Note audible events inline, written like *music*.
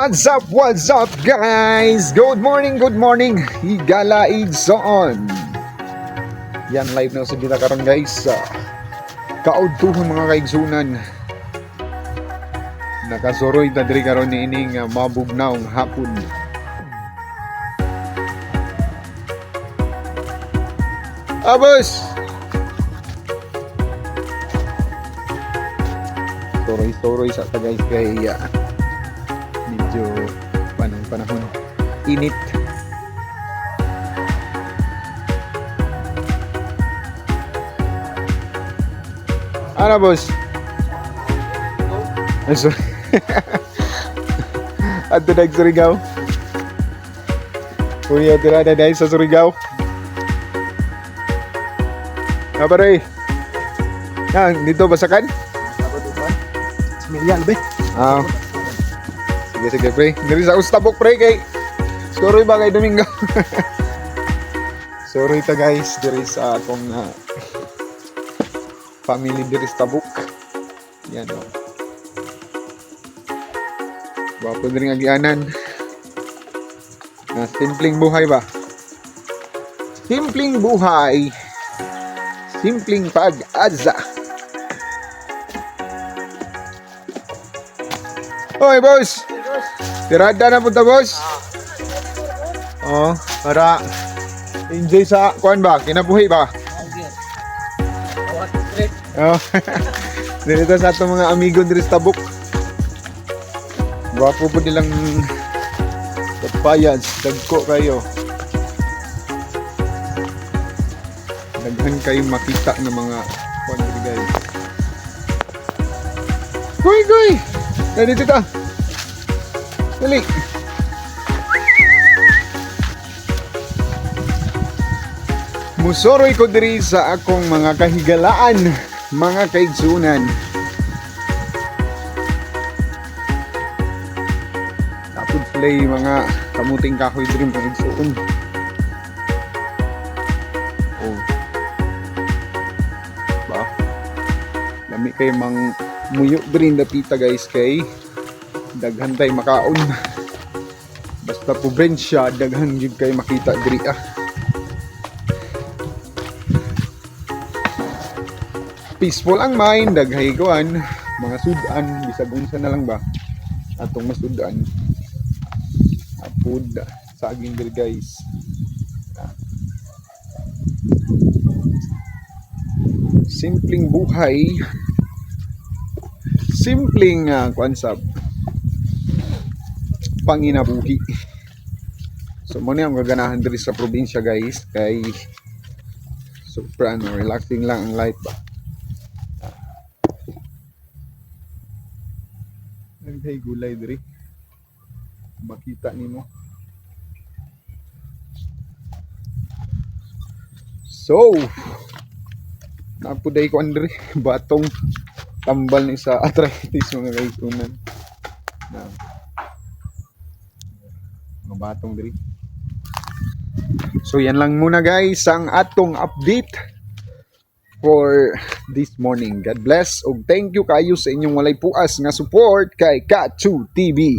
What's up, what's up guys? Good morning, good morning. Higala Igsoon. Yan, live na sa dito karon guys. sa kaudtuhon mga kaigsunan. Nakasuroy na diri karon ni ining uh, mabugnaong hapon. Abos! Toroy-toroy sa ta guys kay uh, medyo panang panahon init ano boss ay sorry *laughs* ato nag Surigao Kuya tirada dahil sa Surigao Ah, pare. Yan, dito basakan? Semilian be. Ah. Sige, sige, pre. Diri sa Ustabok, pre, kay... Sorry ba kay Domingo? *laughs* Sorry ta guys, diri sa akong uh, family diri sa Tabuk. Yan o. Oh. Wapo diri nga gianan. Na simpleng buhay ba? Simpleng buhay. Simpleng pag-asa. Hoy, boss! Tirada na punta, boss! Oh, para enjoy sa kuan ba? Kinabuhi ba? Oh. *laughs* Dito sa atong mga amigo diri sa Tabuk. Gwapo po nilang kapayas, dagko kayo. Daghan kayo makita ng mga kuan diri guys. Goy, goy! Dali dito. Dali. Musoroy ko diri sa akong mga kahigalaan, mga kaigsunan. Tapos play mga kamuting kahoy diri mga kaigsuon. Oh. Ba? Lami kay mang muyo diri dapita guys kay daghan tay makaon. Basta pobrensya daghan gyud kay makita diri ah. peaceful ang mind, daghay kuan, mga sudan, bisag unsa na lang ba? Atong masudan. Apod saging diri guys. Simpleng buhay. Simpleng uh, kuan sab. Panginabuhi. So mo ang gaganahan diri sa probinsya guys kay super ano, relaxing lang ang life ba. Naghay gulay diri. Makita nimo. So, napuday ko andre *laughs* batong tambal ni sa *laughs* arthritis mga kaisunan. Na mga batong diri. So yan lang muna guys ang atong update for this morning. God bless ug thank you kayo sa inyong walay puas nga support kay Katu TV